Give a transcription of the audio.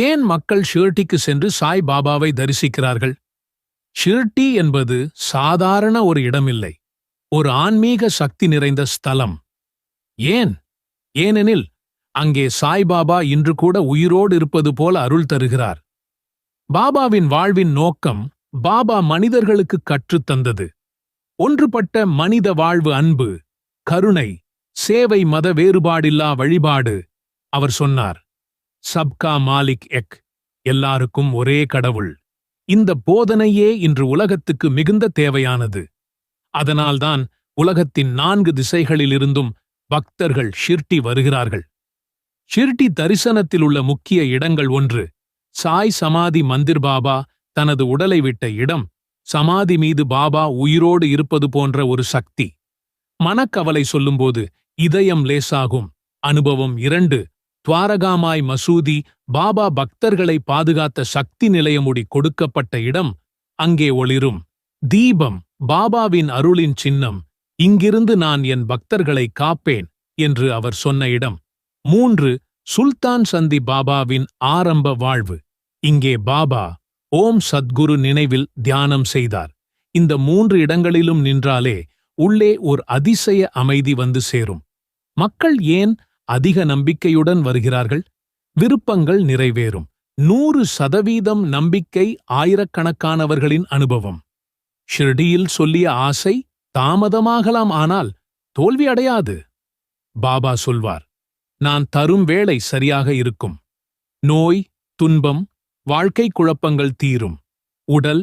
ஏன் மக்கள் ஷிர்டிக்கு சென்று சாய் பாபாவை தரிசிக்கிறார்கள்? ஷிர்டி என்பது சாதாரண ஒரு இடமில்லை ஒரு ஆன்மீக சக்தி நிறைந்த ஸ்தலம். ஏன்? ஏனெனில் அங்கே சாய்பாபா இன்று கூட உயிரோடு இருப்பது போல அருள் தருகிறார். பாபாவின் வாழ்வின் நோக்கம் பாபா மனிதர்களுக்கு கற்றுத் தந்தது. ஒன்றுபட்ட மனித வாழ்வு அன்பு கருணை சேவை மத வேறுபாடில்லா வழிபாடு அவர் சொன்னார். சப்கா மாலிக் எக். எல்லாருக்கும் ஒரே கடவுள். இந்த போதனையே இன்று உலகத்துக்கு மிகுந்த தேவையானது. அதனால்தான் உலகத்தின் நான்கு திசைகளிலிருந்தும் பக்தர்கள் ஷிர்டி வருகிறார்கள். ஷிர்டி தரிசனத்தில் உள்ள முக்கிய இடங்கள் ஒன்று சாய் சமாதி மந்திர் பாபா தனது உடலை விட்ட இடம் சமாதி மீது பாபா உயிரோடு இருப்பது போன்ற ஒரு சக்தி. மனக்கவலை சொல்லும்போது இதயம் லேசாகும். அனுபவம் இரண்டு துவாரகாமாய் மசூதி பாபா பக்தர்களை பாதுகாத்த சக்தி நிலையமுடி கொடுக்கப்பட்ட இடம் அங்கே ஒளிரும். தீபம் பாபாவின் அருளின் சின்னம் இங்கிருந்து நான் என் பக்தர்களை காப்பேன் என்று அவர் சொன்ன இடம். மூன்று சுல்தான் சந்தி பாபாவின் ஆரம்ப வாழ்வு. இங்கே பாபா ஓம் சத்குரு நினைவில் தியானம் செய்தார். இந்த மூன்று இடங்களிலும் நின்றாலே உள்ளே ஒரு அதிசய அமைதி வந்து சேரும். மக்கள் ஏன் அதிக நம்பிக்கையுடன் வருகிறார்கள். விருப்பங்கள் நிறைவேறும். நூறு சதவீதம் நம்பிக்கை ஆயிரக்கணக்கானவர்களின் அனுபவம். ஷிர்டியில் சொல்லிய ஆசை தாமதமாகலாம் ஆனால் தோல்வி அடையாது. பாபா சொல்வார் நான் தரும் வேளை சரியாக இருக்கும். நோய் துன்பம் வாழ்க்கை குழப்பங்கள் தீரும். உடல்